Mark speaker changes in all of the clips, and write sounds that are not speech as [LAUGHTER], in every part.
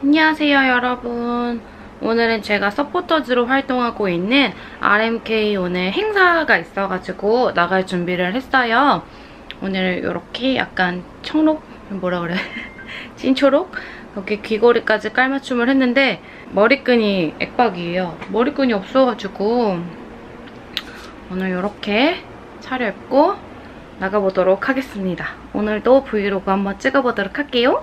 Speaker 1: 안녕하세요 여러분. 오늘은 제가 서포터즈로 활동하고 있는 RMK 오늘 행사가 있어가지고 나갈 준비를 했어요. 오늘 이렇게 약간 청록 뭐라 그래? [LAUGHS] 찐초록? 여기 귀걸이까지 깔맞춤을 했는데 머리끈이 액박이에요. 머리끈이 없어가지고 오늘 이렇게 차려입고 나가보도록 하겠습니다. 오늘도 브이로그 한번 찍어보도록 할게요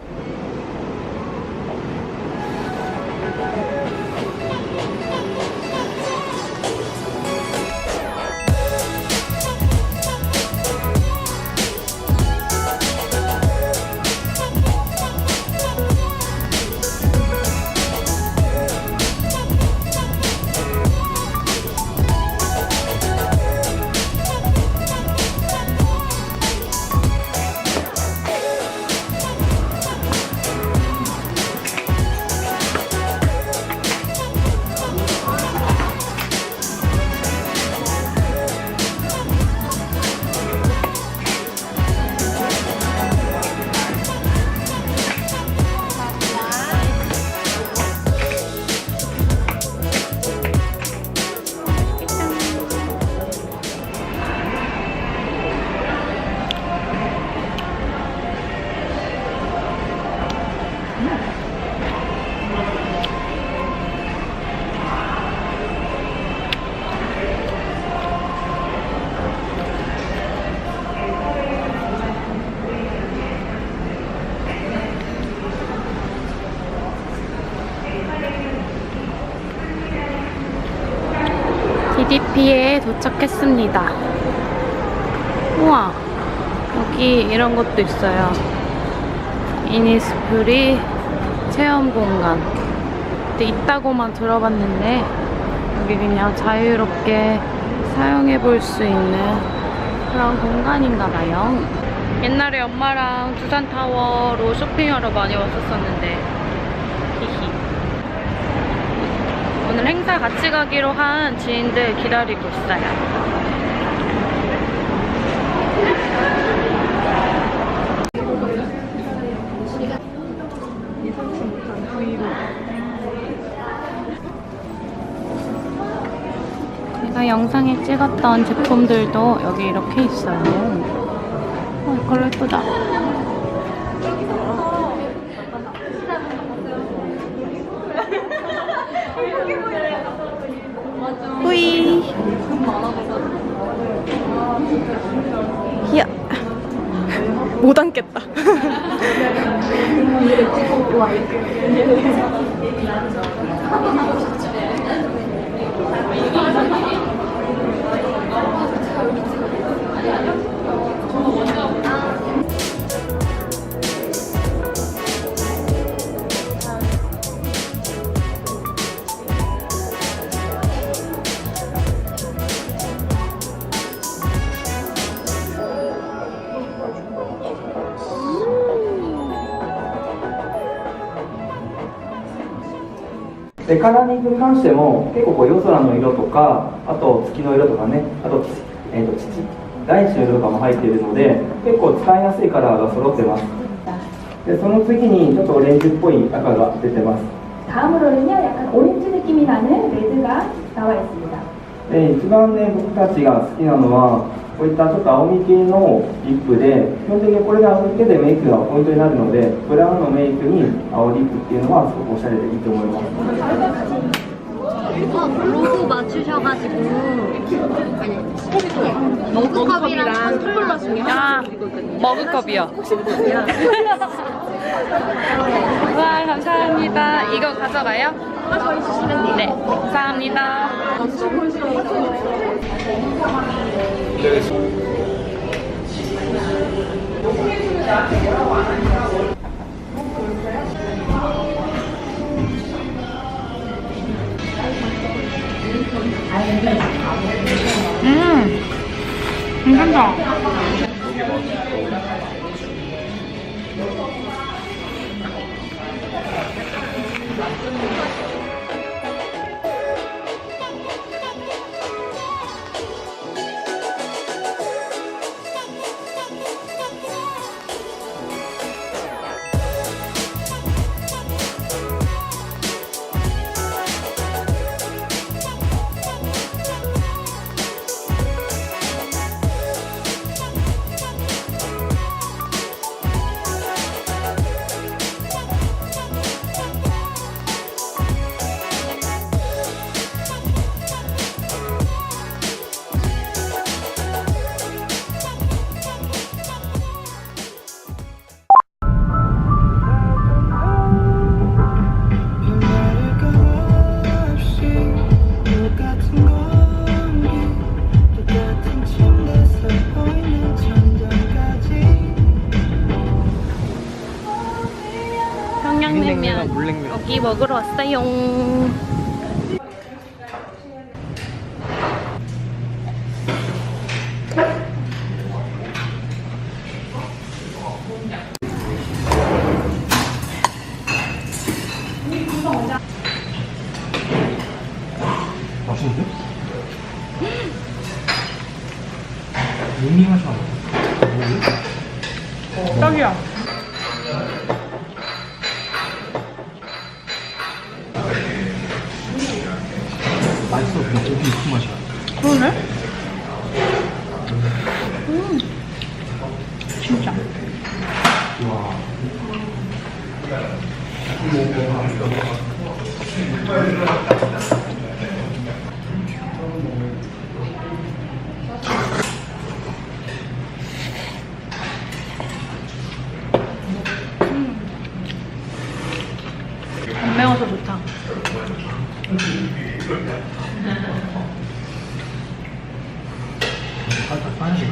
Speaker 1: DDP에 도착했습니다. 우와, 여기 이런 것도 있어요. 이니스프리 체험 공간. 근데 있다고만 들어봤는데, 여기 그냥 자유롭게 사용해 볼 수 있는 그런 공간인가 봐요. 옛날에 엄마랑 두산타워로 쇼핑하러 많이 왔었었는데, 히히. 오늘 행사 같이 가기로 한 지인들 기다리고 있어요. 제가 영상에 찍었던 제품들도 여기 이렇게 있어요. 어, 이걸로 예쁘다. 못 앉겠다. [LAUGHS]
Speaker 2: でカラーリングに関しても結構こう夜空の色とかあと月の色とかねあと,、えー、と土大地の色とかも入っているので結構使いやすいカラーが揃ってますでその次にちょっとオレンジっぽい赤が出てます
Speaker 3: 다음으로는요, 약간 오렌지 느낌이 나는 레드가 나와 있습니다.
Speaker 2: で一番ね僕たちが好きなのは こういったちょっと青み系のリップで基本的にこれが青み系でメイクがポイントになるのでブラウンのメイクに青リップっていうのはすごくおしゃれでいいと思います
Speaker 4: 어, 로고 맞추셔가지고 아니 머그컵이랑 텀블러 중에
Speaker 1: 아, 머그컵이요. 와, 감사합니다. 이거 가져가요? 네, 감사합니다. 음, 괜찮다.
Speaker 5: 물냉면.
Speaker 1: 여기 먹으러 왔어요.
Speaker 5: 맛있는데? 밍밍하지 않아?
Speaker 1: 딱이야.
Speaker 5: 고기 육수 맛이야.
Speaker 1: 그러네? 음. 진짜.
Speaker 5: 와.
Speaker 1: 안 매워서 좋다.
Speaker 5: 살짝 빠야지.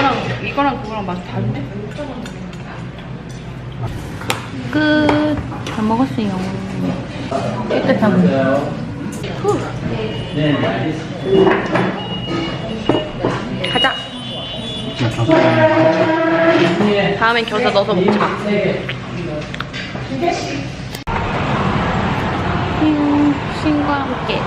Speaker 1: 이거랑 이거랑 그거랑 맛이 다른데? 끝. 다 먹었어요. 깨끗하고. 후. 가자. 다음엔 겨자 넣어서 먹자. 신, 신과 함께.